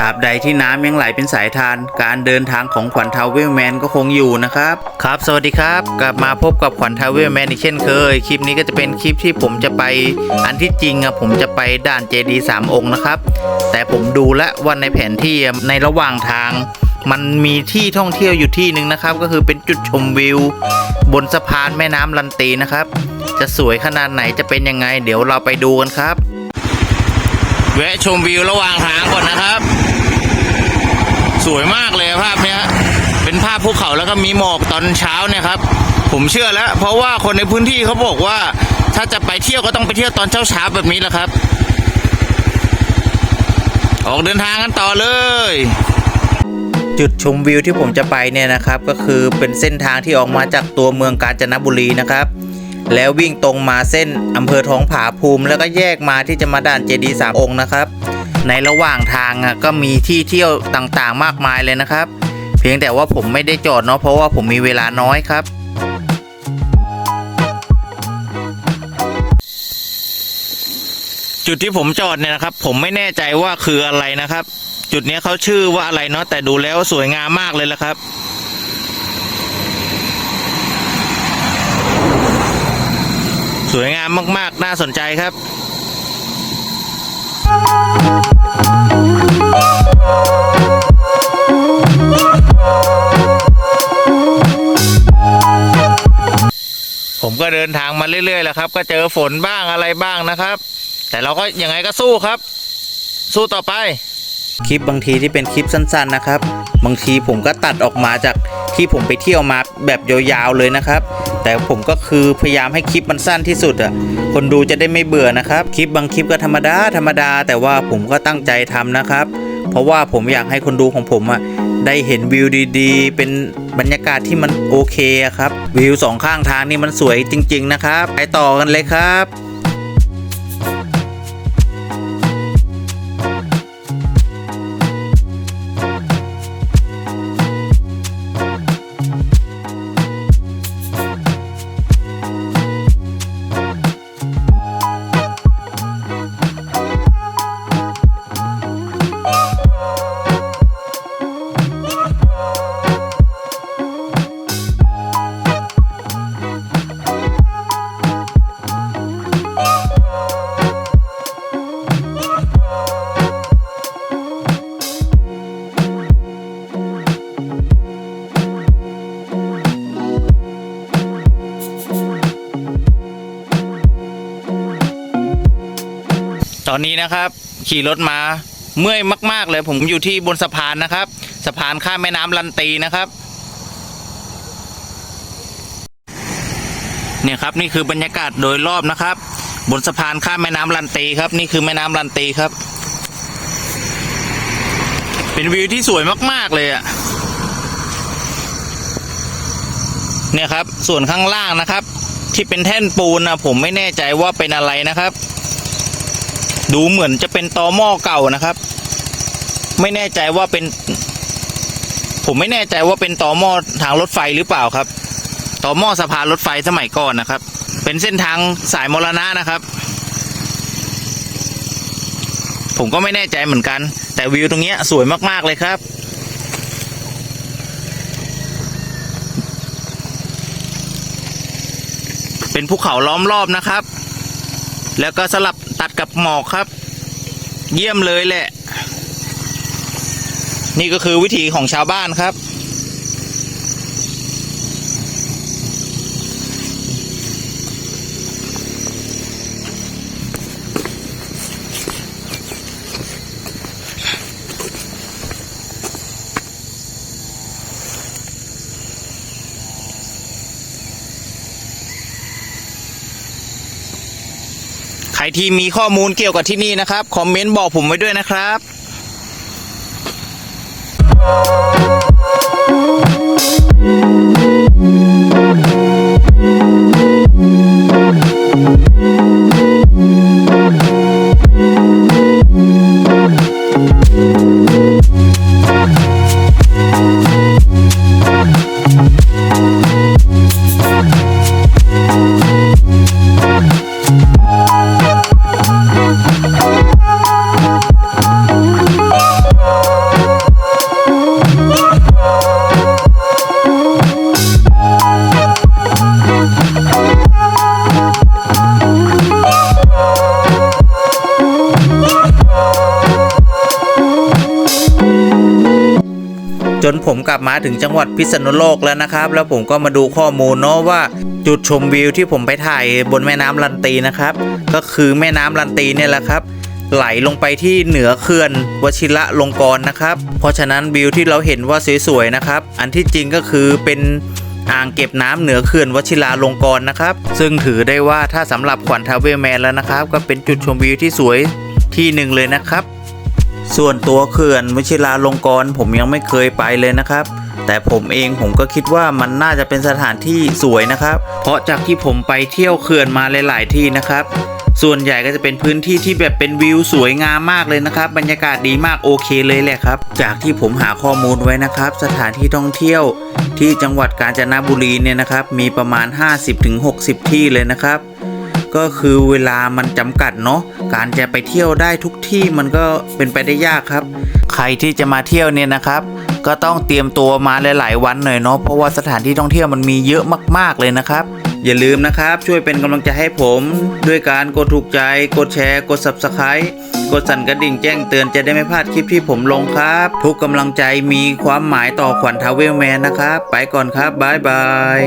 ดาบใดที่น้ำยังไหลเป็นสายทาน การเดินทางของขวัญทาวเวลแมนก็คงอยู่นะครับ ครับ สวัสดีครับ กลับมาพบกับขวัญทาวเวลแมนอีกเช่นเคย คลิปนี้ก็จะเป็นคลิปที่ผมจะไป อันที่จริงอะผมจะไปด่านเจดีสามองค์นะครับ แต่ผมดูแล้วว่าในแผนที่ในระหว่างทาง มันมีที่ท่องเที่ยวอยู่ที่หนึ่งนะครับ ก็คือเป็นจุดชมวิว บนสะพานแม่น้ำลันตีนะครับ จะสวยขนาดไหนจะเป็นยังไง เดี๋ยวเราไปดูกันครับ แวะชมวิวระหว่างทางก่อนนะครับ สวยมากเลยภาพเนี้ย เป็นภาพภูเขาแล้วก็มีหมอกตอนเช้าเนี่ยครับ ผมเชื่อแล้ว เพราะว่าคนในพื้นที่เขาบอกว่า ถ้าจะไปเที่ยวก็ต้องไปเที่ยวตอนเช้าเช้าแบบนี้แหละครับ ออกเดินทางกันต่อเลยจุดชมวิวที่ผมจะไปเนี่ยนะครับ ก็คือเป็นเส้นทางที่ออกมาจากตัวเมืองกาญจนบุรีนะครับ แล้ววิ่งตรงมาเส้นอำเภอท้องผาภูมิ แล้วก็แยกมาที่จะมาด่านเจดีย์สามองค์นะครับ ในระหว่างทางอะก็มีที่เที่ยวต่างๆ มากมายเลยนะครับ เพียงแต่ว่าผมไม่ได้จอดเนาะเพราะว่าผมมีเวลาน้อยครับจุดที่ผมจอดเนี่ยนะครับ ผมไม่แน่ใจว่าคืออะไรนะครับ จุดนี้เขาชื่อว่าอะไรเนาะแต่ดูแล้วสวยงามมากเลยละครับ สวยงามมากๆ น่าสนใจครับ ผมก็เดินทางมาเรื่อยๆแล้วครับ ก็เจอฝนบ้างอะไรบ้างนะครับ แต่เราก็ยังไงก็สู้ครับ สู้ต่อไป คลิปบางทีที่เป็นคลิปสั้นๆนะครับ บางทีผมก็ตัดออกมาจากที่ผมไปเที่ยวมาแบบยาวๆเลยนะครับ แต่ผมก็คือพยายามให้คลิปมันสั้นที่สุดอะคนดูจะได้ไม่เบื่อนะครับ คลิปบางคลิปก็ธรรมดาธรรมดา แต่ว่าผมก็ตั้งใจทำนะครับ เพราะว่าผมอยากให้คนดูของผมอะได้เห็นวิวดีๆ เป็นบรรยากาศที่มันโอเคครับ วิวสองข้างทางนี่มันสวยจริง ๆ นะครับ ไปต่อกันเลยครับ ตอนนี้นะครับ ขี่รถมาเมื่อยมาก ๆ เลยผมอยู่ที่บนสะพานนะครับ สะพานข้ามแม่น้ำลันตีนะครับ เนี่ยครับนี่คือบรรยากาศโดยรอบนะครับ บนสะพานข้ามแม่น้ำลันตีครับ นี่คือแม่น้ำลันตีครับ เป็นวิวที่สวยมาก ๆ เลยอะ่ะเนี่ยครับส่วนข้างล่างนะครับ ที่เป็นแท่นปูนนะผมไม่แน่ใจว่าเป็นอะไรนะครับ ดูเหมือนจะเป็นตอหม้อเก่านะครับ ไม่แน่ใจว่าเป็น ผมไม่แน่ใจว่าเป็นตอหม้อทางรถไฟหรือเปล่าครับตอหม้อสะพานรถไฟสมัยก่อนนะครับ เป็นเส้นทางสายมรณะนะครับ ผมก็ไม่แน่ใจเหมือนกัน แต่วิวตรงนี้สวยมากๆเลยครับเป็นภูเขาล้อมรอบนะครับ แล้วก็สลับ ตัดกับหมอกครับ เยี่ยมเลยแหละ นี่ก็คือวิถีของชาวบ้านครับ รที่มีข้อมูลเกี่ยวกับที่นี่นะครับ คอมเมนต์บอกผมไว้ด้วยนะครับ จนผมกลับมาถึงจังหวัดพิษณุโลกแล้วนะครับ แล้วผมก็มาดูข้อมูลเนาะว่าจุดชมวิวที่ผมไปถ่ายบนแม่น้ำลันตีนะครับ ก็คือแม่น้ำลันตีเนี่ยแหละครับไหลลงไปที่เหนือเขื่อนวชิระลงกรณ์นะครับ เพราะฉะนั้นวิวที่เราเห็นว่าสวยๆนะครับ อันที่จริงก็คือเป็นอ่างเก็บน้ำเหนือเขื่อนวชิราลงกรณ์นะครับ ซึ่งถือได้ว่าถ้าสำหรับขวัญทาวเวลแมนแล้วนะครับ ก็เป็นจุดชมวิวที่สวยที่หนึ่งเลยนะครับ ส่วนตัวเขื่อนวชิราลงกรณ์ผมยังไม่เคยไปเลยนะครับ แต่ผมเองผมก็คิดว่ามันน่าจะเป็นสถานที่สวยนะครับ เพราะจากที่ผมไปเที่ยวเขื่อนมาหลาย ๆ ที่นะครับ ส่วนใหญ่ก็จะเป็นพื้นที่ที่แบบเป็นวิวสวยงามมากเลยนะครับ บรรยากาศดีมากโอเคเลยแหละครับ จากที่ผมหาข้อมูลไว้นะครับ สถานที่ท่องเที่ยวที่จังหวัดกาญจนบุรีเนี่ยนะครับ มีประมาณ 50-60 ที่เลยนะครับ ก็คือเวลามันจำกัดเนาะการจะไปเที่ยวได้ทุกที่มันก็เป็นไปได้ยากครับ ใครที่จะมาเที่ยวเนี่ยนะครับ ก็ต้องเตรียมตัวมาหลาย ๆ วันหน่อยเนาะเพราะว่าสถานที่ท่องเที่ยวมันมีเยอะมาก ๆเลยนะครับ อย่าลืมนะครับ ช่วยเป็นกำลังใจให้ผม ด้วยการกดถูกใจ กดแชร์ กด subscribe กดสั่นกระดิ่งแจ้งเตือนจะได้ไม่พลาดคลิปที่ผมลงครับ ทุกกำลังใจมีความหมายต่อขวัญทาวเวลแมนนะครับ ไปก่อนครับบ๊ายบาย